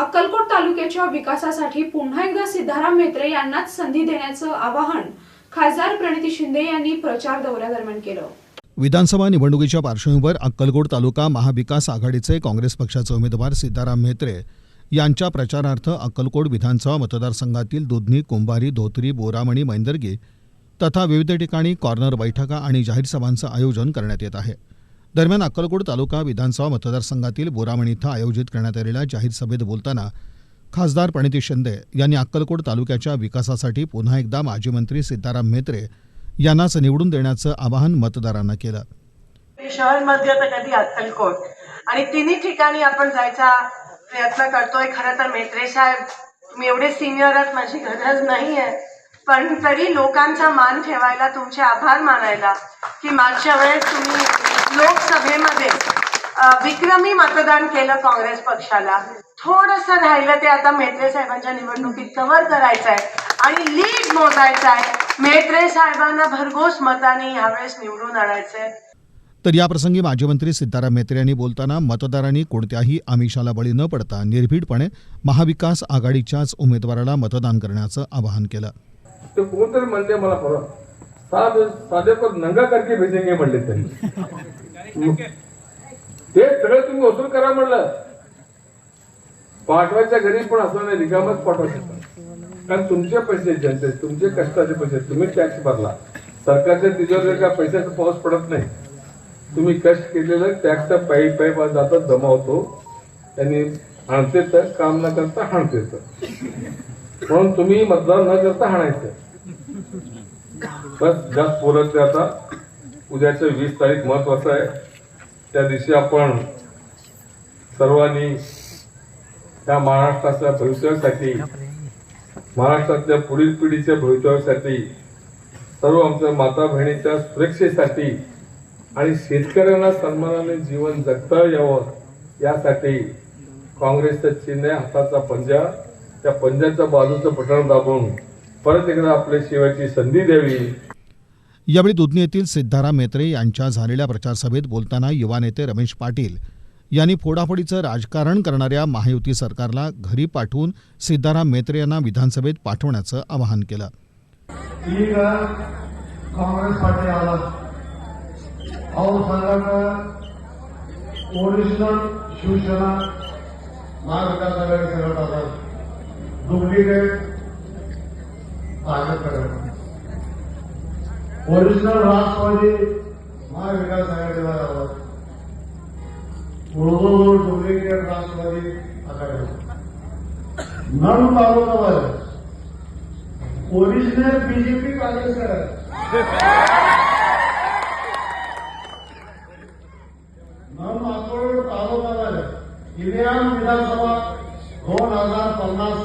अक्कलकोट तालुक्याच्या विकासासाठी पुन्हा एकदा सिद्धाराम म्हेत्रे यांनाच संधी देण्याचं आवाहन खासदार प्रणिती शिंदे यांनी प्रचार दौऱ्यादरम्यान केलं. विधानसभा निवडणुकीच्या पार्श्वभूमीवर अक्कलकोट तालुका महाविकास आघाडीचे काँग्रेस पक्षाचे उमेदवार सिद्धाराम म्हेत्रे यांच्या प्रचारार्थ अक्कलकोट विधानसभा मतदारसंघातील दुधनी कुंभारी धोत्री बोरामणी मैंदर्गी तथा विविध ठिकाणी कॉर्नर बैठका आणि जाहीर सभांचं आयोजन करण्यात येत आहे. दरम्यान अक्कलकोट तालुका विधानसभा मतदारसंघातील बोरामणी इथं आयोजित करण्यात आलेल्या जाहीर सभेत बोलताना खासदार प्रणिती शिंदे यांनी अक्कलकोट तालुक्याच्या विकासासाठी पुन्हा एकदा माजी मंत्री सिद्धाराम म्हेत्रे यांनाच निवडून देण्याचं आवाहन मतदारांना केलं. शहर मध्य तर कधी अक्कलकोट. आणि तिन्ही ठिकाणी आपण जायचा प्रयत्न करतोय. खरं तर मेत्रे साहेब तुम्ही एवढे सिनियर आहात माझी गरज नाहीये. पण तरी लोकांचा मान ठेवायला तुमचे आभार मानायला की मागच्या वेळेस तुम्ही लोकसभेमध्ये विक्रमी मतदान केलं काँग्रेस पक्षाला. थोडंसं राहिलं ते आता मेत्रे साहेबांच्या निवडणुकीत कव्हर करायचं आहे आणि लीड मोजायचं आहे मेत्रे साहेबांना भरघोस मताने यावेळेस निवडून आणायचंय. तर याप्रसंगी माजी मंत्री सिद्धाराम म्हेत्रे यांनी बोलताना मतदारांनी कोणत्याही आमिषाला बळी न पडता निर्भीडपणे महाविकास आघाडीच्याच उमेदवाराला मतदान करण्याचं आवाहन केलं. ते कोणतरी म्हणते मला परवा. साध साधे पर नंगा करके भेजेंगे म्हणले त्यांनी. ते सगळं तुम्ही वसूल करा म्हणलं. पाठवायच्या घरी पण असं नाही रिकामच पाठवायचं कारण तुमचे पैसे ज्यांचे तुमचे कष्टाचे पैसे तुम्ही टॅक्स भरला. सरकारच्या तिजोरीवर का पैशाचा पाऊस पडत नाही तुम्ही कष्ट केलेलं टॅक्सचा पायी पायी जातात जमा होतो. त्यांनी हाणते तर काम न करता हाणते तर. म्हणून तुम्ही मतदान न करता हाणायचं. बस जास्त बोलत आता. उद्याचं वीस तारीख महत्वाचं आहे. त्या दिवशी आपण सर्वांनी त्या महाराष्ट्राच्या भवितव्यासाठी महाराष्ट्रातल्या पुढील पिढीच्या भवितव्यासाठी सर्व आमच्या माता बहिणीच्या सुरक्षेसाठी आणि शेतकऱ्यांना सन्मानाने जीवन जगता यावं यासाठी काँग्रेसचं चिन्ह हाताचा पंजा. त्या पंजाच्या बाजूचं बटण दाबून परत एकदा आपल्या शिवायची संधी द्यावी यावेळी दुधनी येथील सिद्धाराम म्हेत्रे यांच्या झालेल्या प्रचारसभेत बोलताना युवा नेते रमेश पाटील यांनी फोडाफोडीचं राजकारण करणाऱ्या महायुती सरकारला घरी पाठवून सिद्धाराम म्हेत्रे यांना विधानसभेत पाठवण्याचं आवाहन केलं ಈಗ ಕಾಂಗ್ರೆಸ್ ಪಾರ್ಟಿ ಆದ ಅವ್ರ ಸಂಘಟ ओरिजिनल शिवसेना महाविकास आघाडी संघट आला डुप्लिकेट भाजपकडे ओरिजिनल राष्ट्रवादी महाविकास आघाडीला. गावात उर्दू डुप्लिकेट राष्ट्रवादी आघाडी नळ तालुकावर ओरिजिनल बीजेपी काँग्रेस करत नऊ मातोड तालुक्यामध्ये इंडियन विधानसभा दोन हजार पन्नास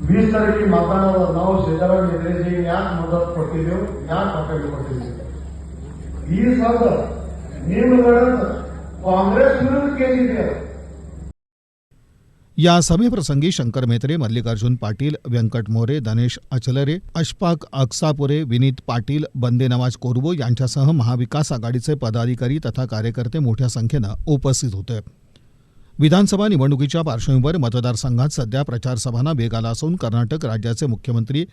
वीस तारखे मतदानावर नाव सीताराम येते याच मुदत ಕೊಟ್ಟಿದ್ದೇವೆ देऊ याच टप्प्यात पट्टी देऊ ही सगळं निमलढत काँग्रेस विरुद्ध या सभेप्रसंगी शंकर मेत्रे मल्लिकार्जुन पाटील व्यंकट मोरे दनेश अचलरे अशफाक अक्सापुरे विनीत पाटील बंदे नवाज कोरबो यांच्यासह महाविकास आघाडीचे पदाधिकारी तथा कार्यकर्ते मोठ्या संख्येनं उपस्थित होते. विधानसभा निवडणुकीच्या पार्श्वभूमीवर मतदारसंघात सध्या प्रचारसभांना वेग आला असून कर्नाटक राज्याचे मुख्यमंत्री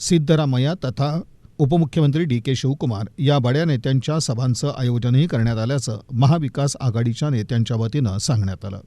सिद्धरामय्या तथा उपमुख्यमंत्री डी के शिवकुमार या बड्या नेत्यांच्या सभांचं आयोजनही करण्यात आल्याचं महाविकास आघाडीच्या नेत्यांच्या वतीनं सांगण्यात आलं.